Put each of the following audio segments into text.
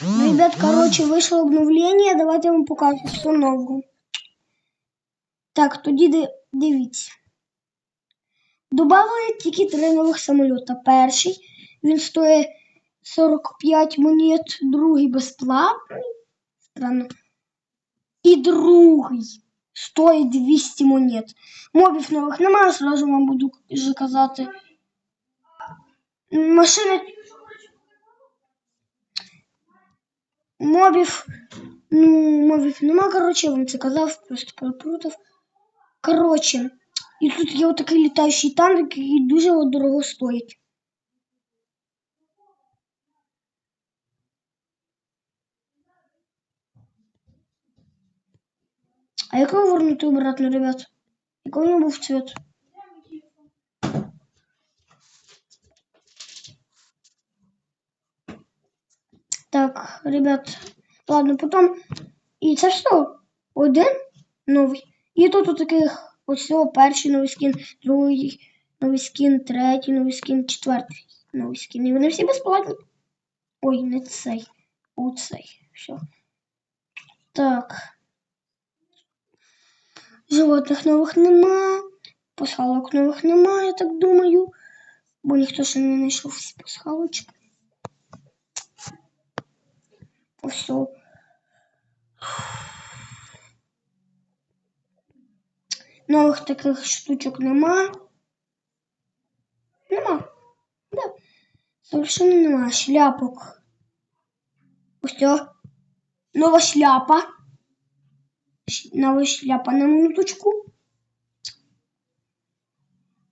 Ребят, короче, вышло обновление. Давайте я вам покажу все нового. Так, тоді ди- дивіться. Добавили тільки три нових самоліта. Перший, він стоїть 45 монет, другий безплатний. Странно. І другий стоїть 200 монет. Мобів нових немає, сразу вам буду вже казати. Машини. Мобів. Ну, мобів нема, коротше, я вам це казав, просто переплутав. Коротше, і тут є отакий літаючий танк, який дуже от дорого стоїть. А як його вернути обратно, ребят? Який у нього був цвет? Так, ребят, ладно, потім. І це все. Один новий. І тут у таких ось перший новий скін, другий новий скін, третій новий скін, четвертий новий скін. І вони всі безплатні. Ой, не цей. Оцей. Все. Так. Животних нових нема. Пасхалок нових нема, я так думаю. Бо ніхто ще не знайшов всі пасхалочки. О. Нових таких штучок нема. Нема. Да. Совершенно нема. Шляпок. Ось. Нова шляпа. Нова шляпа на минуточку.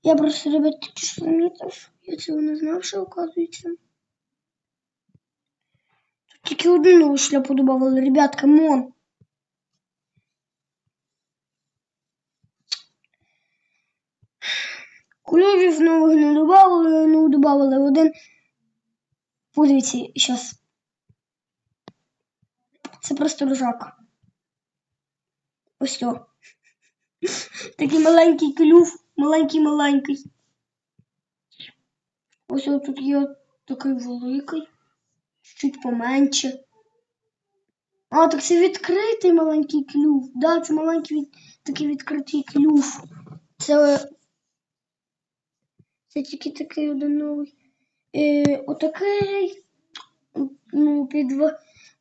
Я просто, ребят, тільки що. Я цього не знав, що оказується. Нову шляпу добавили. Ребят, камон. Кольорів нових не добавили, ну добавили один. Подивіться, зараз. Це просто ржака. Ось о. Такий маленький клюв, маленький-маленький. Ось тут є такий великий, чуть поменше. А, так це відкритий маленький клюв. Да, це маленький від... такий відкритий клюв. Це це тільки такий один новий. Е, отакий. Ну, під,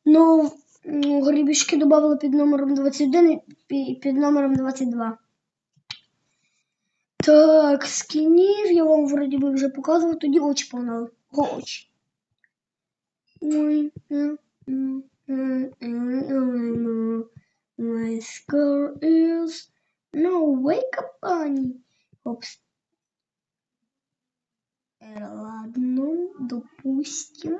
ну, ну, грібішки додали під номером 21 і під номером 22. Так, скінів я вам вроді би вже показував, тоді очі погнали. Очі. Ой, м, м, м, м, м, My score is no wake up bunny. Опс. Э, Ладно, допустим.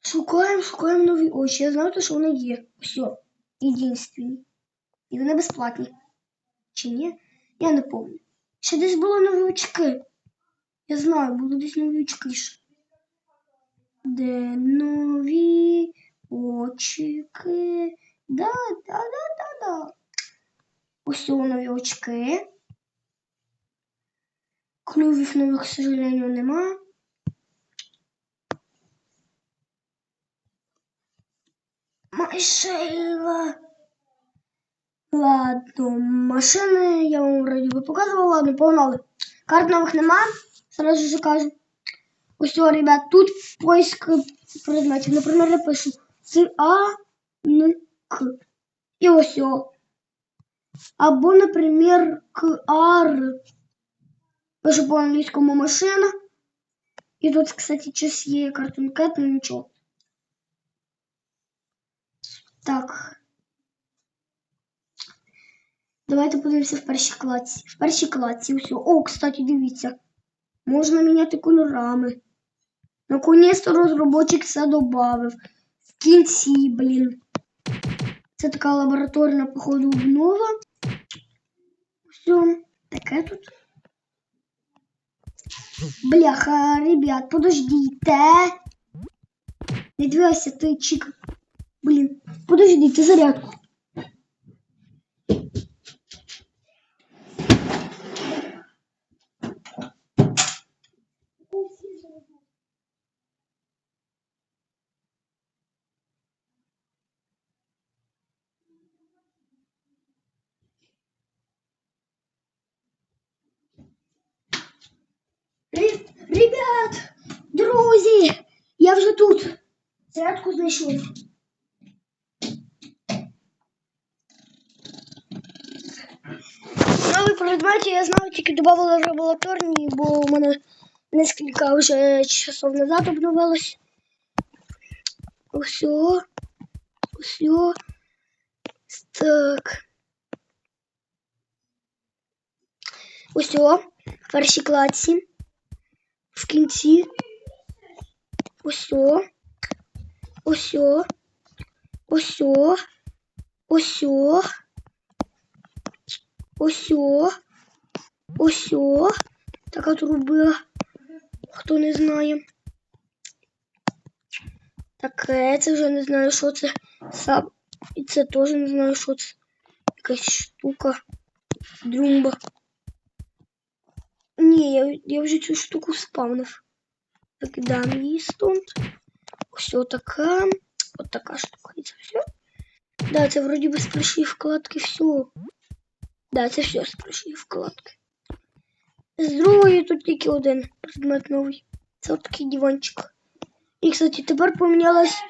Шукаємо, шукаємо нові очі. Я знаю, що вони є. Все. Єдинственні. І вони безплатні. Чи ні? Я не пам'ятаю. Ще десь були нові очки. Я знаю, були десь нові очки ще. Де нові очки? Да, да, да, да, да. Ось нові очки. Клювів нових, к сожалению, нема. Машина. Ладно, машини я вам вроді би показувала. Ладно, погнали. Карт нових нема. Сразу же кажу. Ось, о, ребят, тут поиск предметів. Наприклад, я пишу С А Н К. І ось о. Або, наприклад, К Р. Пишу по-англійському машина. І тут, кстати, час є Cartoon Cat, ну нічого. Так. Давайте подивимося в першій кладці. В першій кладці все. О, кстати, дивіться. Можна міняти кольорами. Наконець-то розробочик все додав. В кінці, блін. Це така лабораторна, походу, обнова. Все. Таке тут. Бляха, ребят, подождите. Не двигайся, ти чик. Блін, подождите зарядку. Я вже тут. Зарядку знайшов. Новий предмет я знаю, тільки додавали лабораторні, бо у мене нескільки вже часов назад обновилось. Усьо. Усьо. Так. Усьо. В першій класі. В кінці. Усьо. Усьо. Усьо. Усьо. Усьо. Усьо. Така труба. Хто не знає. Таке, це вже не знаю, що це. Сам. І це теж не знаю, що це. Якась штука. Друмба. Ні, я, я вже цю штуку спавнив. Викидаємо її стунд. Ось така. От така штука. Це все. Да, вроді би з першої вкладки все. Да, це все першої вкладки. З другої тут тільки один предмет новий. Це от такий диванчик. І, кстати, тепер помінялась.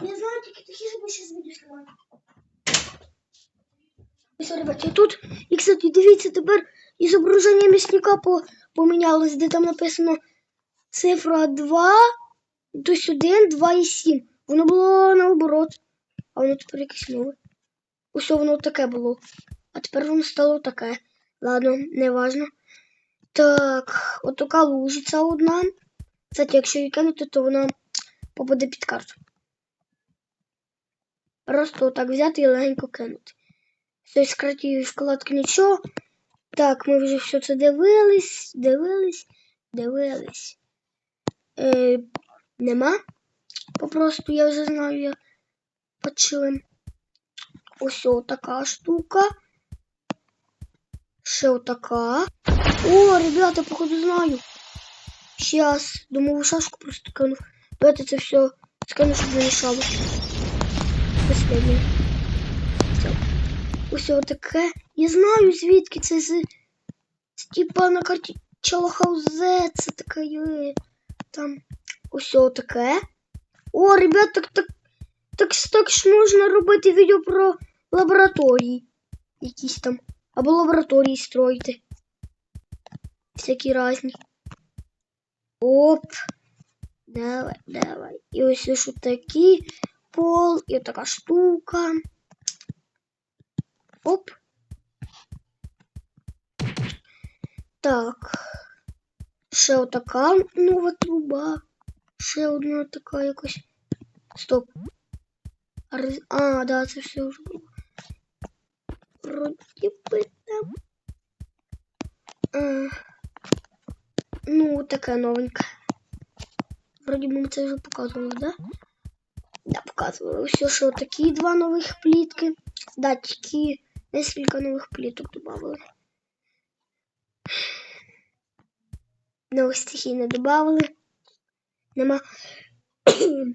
Я знаю, тільки такі ж ще з відео знімаю. Ось, ребята, тут. І, кстати, дивіться, тепер і зображення м'ясника помінялось, де там написано цифра 2, тобто 1, 2 і 7. Воно було наоборот. А воно тепер якесь нове. Ось воно таке було. А тепер воно стало таке. Ладно, не важно. Так, от така лужиця одна. Кстати, якщо її кинути, то вона попаде під карту. Просто отак взяти і легенько кинути. Все, з вкладки нічого. Так, ми вже все це дивились, дивились, дивились. Е, нема. Попросту я вже знаю, я почули. Ось така штука. Ще отака. О, ребята, походу знаю. Сейчас. Думаю, шашку просто кину. Давайте це все скину, щоб не. Последнє. Все. Ось отаке. Я знаю, звідки це з. Типа на карті Чалахаузе. Це таке. Там. Ось отаке. О, ребят, так так. Так, так ж можна робити відео про лабораторії. Якісь там. Або лабораторії строїти. Всякі різні. Оп. Давай, давай. І ось ось такі пол, і така штука. Оп. Так. Ще отака нова труба. Ще одна така якось. Стоп. А, роз- А, да, це все вже було. Вроді би там. А, ну, таке новеньке. Вроді би ми це вже показували, да? Да, показували. Все, що такі два нових плітки. Да, тільки несколько нових пліток добавили. Нових стихій не добавили. Нема.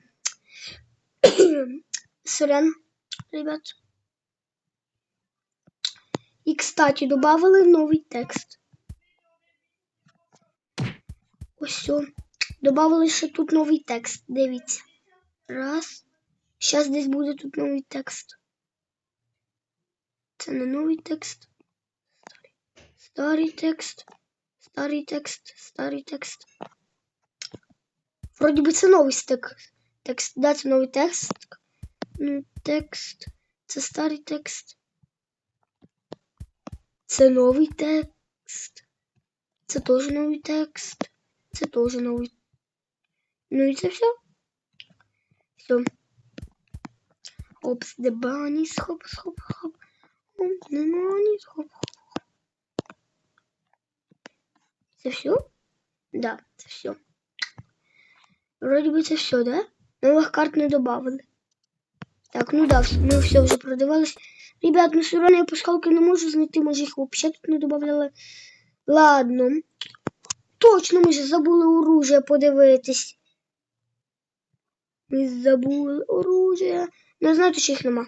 Сорян, ребят. І, кстати, добавили новий текст. Ось все. Добавили ще тут новий текст. Дивіться. Раз. Зараз десь буде тут новий текст. Це не новий текст. Старий. Текст. Старий текст. Старий текст. Вроді би це новий стек. Текст. Да, це новий текст. Ну, текст. Це старий текст. Це новий текст. Це теж новий текст. Це теж новий. Ну і це все. Все. Опс, де баніс, хоп, хоп, хоп. Це все? Да, це все. Вроді би це все, да? Нових карт не добавили. Так, ну да, ми все вже продивились. Ребят, ну все равно я пасхалки не можу знайти, може їх взагалі тут не добавляли. Ладно. Точно ми ж забули оружие подивитись. Ми забули оружие. Не знаю, чи їх нема.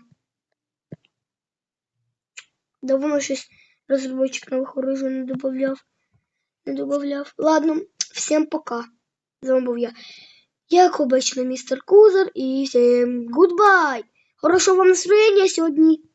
Давно щось розробочик нових оружий не добавляв. не добавляв. Ладно, всім пока. З вами був я. Як обично, містер Кузер, і всім гудбай! Хорошого вам настроєння сьогодні.